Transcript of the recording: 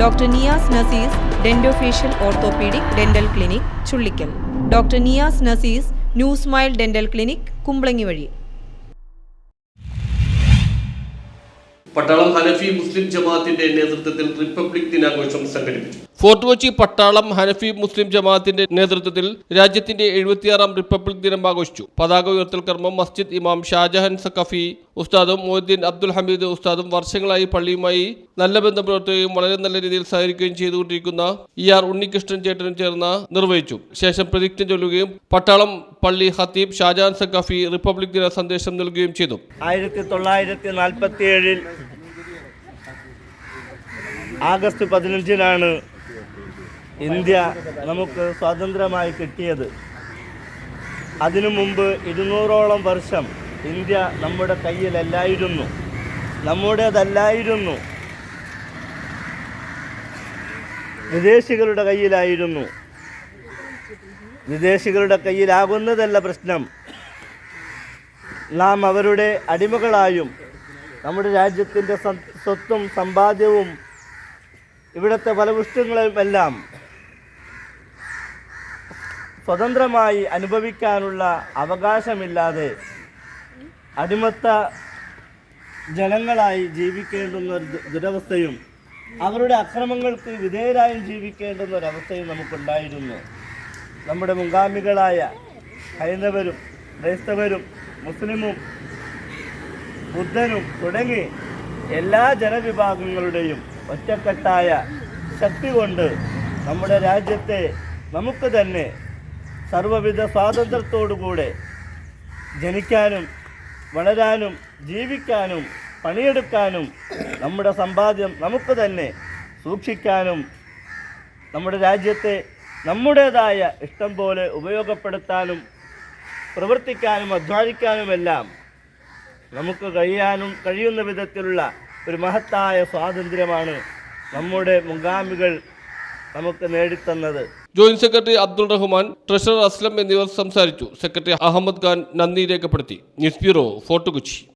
Doctor Niyas Nasees dentofacial orthopaedic dental clinic Chullickal. Doctor Niyas Nasees new smile dental clinic Kumbalangi വഴി. പട്ടാളം ഹനഫി മുസ്ലിം ജമാഅത്തിന്റെ നേതൃത്വത്തിൽ republic ദിനാഘോഷം സംഘടിപ്പിച്ചു. ഫോർട്ട് കൊച്ചി പട്ടാളം ഹനഫി മുസ്ലിം ജമാഅത്തിന്റെ നേതൃത്വത്തിൽ രാജ്യത്തിന്റെ എഴുപത്തിയാറാം റിപ്പബ്ലിക് ദിനം ആഘോഷിച്ചു. പതാക ഉയർത്തൽ കർമ്മം മസ്ജിദ് ഇമാം ഷാജഹാൻ സഖഫി ഉസ്താദും മൊയ്തീൻ അബ്ദുൽ ഹമീദ് ഉസ്താദും വർഷങ്ങളായി പള്ളിയുമായി നല്ല ബന്ധം പുലർത്തുകയും വളരെ നല്ല രീതിയിൽ സഹകരിക്കുകയും ചെയ്തുകൊണ്ടിരിക്കുന്ന ഇ ആർ ഉണ്ണികൃഷ്ണൻ ചേട്ടനും ചേർന്ന് നിർവഹിച്ചു. ശേഷം പ്രതിജ്ഞ ചൊല്ലുകയും പട്ടാളം പള്ളി ഹത്തീബ് ഷാജഹാൻ സഖഫി റിപ്പബ്ലിക് ദിന സന്ദേശം നൽകുകയും ചെയ്തു. ആയിരത്തി തൊള്ളായിരത്തി നാൽപ്പത്തി ഏഴിൽ ആഗസ്റ്റ് പതിനഞ്ചിനാണ് ഇന്ത്യ നമുക്ക് സ്വാതന്ത്ര്യമായി കിട്ടിയത്. അതിനു മുമ്പ് ഇരുന്നൂറോളം വർഷം ഇന്ത്യ നമ്മുടെ കയ്യിലല്ലായിരുന്നു. നമ്മുടേതല്ലായിരുന്നു. വിദേശികളുടെ കയ്യിലായിരുന്നു. വിദേശികളുടെ കയ്യിലാകുന്നതല്ല പ്രശ്നം. നാം അവരുടെ അടിമകളായും നമ്മുടെ രാജ്യത്തിന്റെ സ്വത്തും സമ്പാദ്യവും ഇവിടുത്തെ ഫലപുഷ്ടങ്ങളുമെല്ലാം സ്വതന്ത്രമായി അനുഭവിക്കാനുള്ള അവകാശമില്ലാതെ അടിമത്ത ജനങ്ങളായി ജീവിക്കേണ്ടുന്ന ഒരു ദുരവസ്ഥയും അവരുടെ അക്രമങ്ങൾക്ക് വിധേയരായും ജീവിക്കേണ്ടുന്ന ഒരവസ്ഥയും നമുക്കുണ്ടായിരുന്നു. നമ്മുടെ മുൻഗാമികളായ ഹൈന്ദവരും ക്രൈസ്തവരും മുസ്ലിമും ബുദ്ധനും തുടങ്ങി എല്ലാ ജനവിഭാഗങ്ങളുടെയും ഒറ്റക്കെട്ടായ ശക്തി കൊണ്ട് നമ്മുടെ രാജ്യത്തെ നമുക്ക് തന്നെ സർവവിധ സ്വാതന്ത്ര്യത്തോടുകൂടെ ജനിക്കാനും വളരാനും ജീവിക്കാനും പണിയെടുക്കാനും നമ്മുടെ സമ്പാദ്യം നമുക്ക് തന്നെ സൂക്ഷിക്കാനും നമ്മുടെ രാജ്യത്തെ നമ്മുടേതായ ഇഷ്ടം പോലെ ഉപയോഗപ്പെടുത്താനും പ്രവർത്തിക്കാനും അധ്വാനിക്കാനുമെല്ലാം നമുക്ക് കഴിയാനും കഴിയുന്ന വിധത്തിലുള്ള ഒരു മഹത്തായ സ്വാതന്ത്ര്യമാണ് നമ്മുടെ മുൻഗാമികൾ നമുക്ക് നേടിത്തന്നത്. Joint secretary Abdul Rahman treasurer Aslam എന്നിവർ സംസാരിച്ചു. സെക്രട്ടറി അഹമ്മദ് ഖാൻ നന്ദി രേഖപ്പെടുത്തി. News bureau fort Kochi.